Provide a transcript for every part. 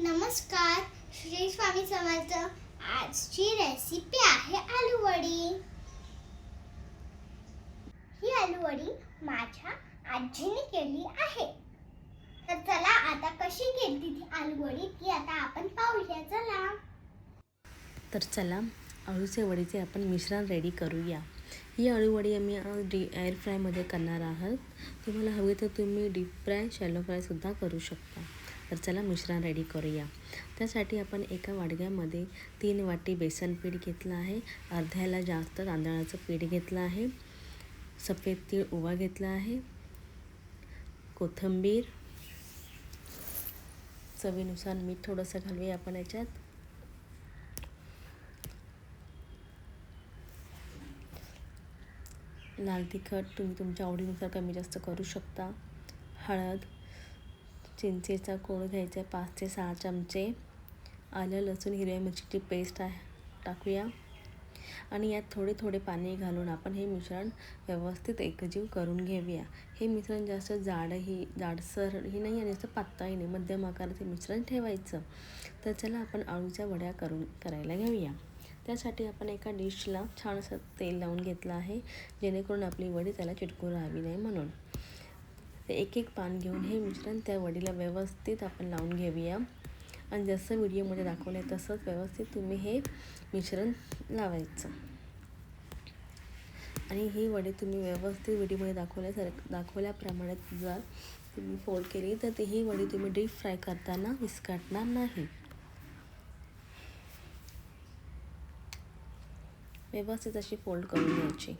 नमस्कार श्री स्वामी समर्थ. आजची रेसिपी आहे आलूवडी. ही आलूवडी माझ्या आजीने केली आहे. तर चला आता कशी केली ती आलूवडी ती आता आपण पाहूया. चला. तर चला अळूचे वडीचे आपण मिश्रण रेडी करूया. ही अळूवडी आम्ही डी एअर फ्रायमध्ये करणार आहोत. तुम्हाला हवे तर तुम्ही डीप फ्राय शॅलो फ्रायसुद्धा करू शकता. तर चला मिश्रण रेडी करूया. त्यासाठी आपण एका वाडग्यामध्ये तीन वाटी बेसन पीठ घेतलं आहे. अर्ध्याला जास्त तांदळाचं पीठ घेतलं आहे. सफेद तीळ ओवा घेतला आहे. कोथिंबीर. चवीनुसार मीठ थोडंसं घालूया आपण याच्यात. लाल तिखट तुम्ही तुमच्या आवडीनुसार कमी जास्त करू शकता. हळद. चिंचेचा कोळ घ्यायचा आहे. पाच ते सहा चमचे. आलं लसूण हिरव्या मिरचीची पेस्ट आहे. टाकूया. आणि यात थोडे थोडे पाणी घालून आपण हे मिश्रण व्यवस्थित एकजीव करून घेऊया. हे मिश्रण जास्त जाडही जाडसरही नाही आणि जास्त पातळही नाही. मध्यम आकाराचे मिश्रण ठेवायचं. तर चला आपण आळूच्या वड्या करून करायला घेऊया. त्यासाठी आपण एका डिशला छान असं तेल लावून घेतलं आहे. जेणेकरून आपली वडी त्याला चिटकून राहावी नाही म्हणून. ते एक एक पान घेऊन हे मिश्रण त्या वडीला व्यवस्थित आपण लावून घेऊया. आणि जसं व्हिडिओमध्ये दाखवलं आहे तसंच व्यवस्थित तुम्ही हे मिश्रण लावायचं. आणि ही वडी तुम्ही व्यवस्थित व्हिडिओमध्ये दाखवल्यासार दाखवल्याप्रमाणे जर तुम्ही फोल्ड केली तर ती ही वडी तुम्ही डीप फ्राय करताना विस्कटणार नाही. व्यवस्थित अशी फोल्ड करून घ्यायची.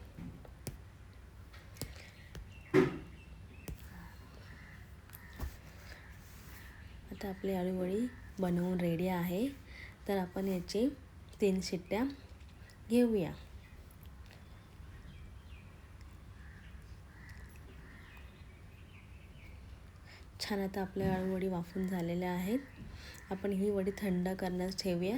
आता आपली आळूवळी बनवून रेडी आहे. तर आपण याची तीन शिट्ट्या घेऊया. छान आता आपल्या आळूवडी वाफून झालेल्या आहेत. आपण ही वडी थंड करण्यास ठेवूया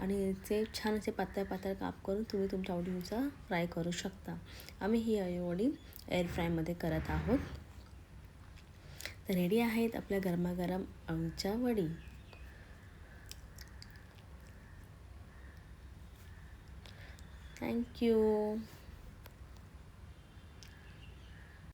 आणि ते छान असे पातळ पातळ काप करून तुम्ही तुमच्या आवडीनुसार फ्राय करू शकता. आम्ही ही आळूवडी एअर फ्रायमध्ये करत आहोत. रेडी आहेत आपल्या गरमागरम अळूच्या वडी. थँक्यू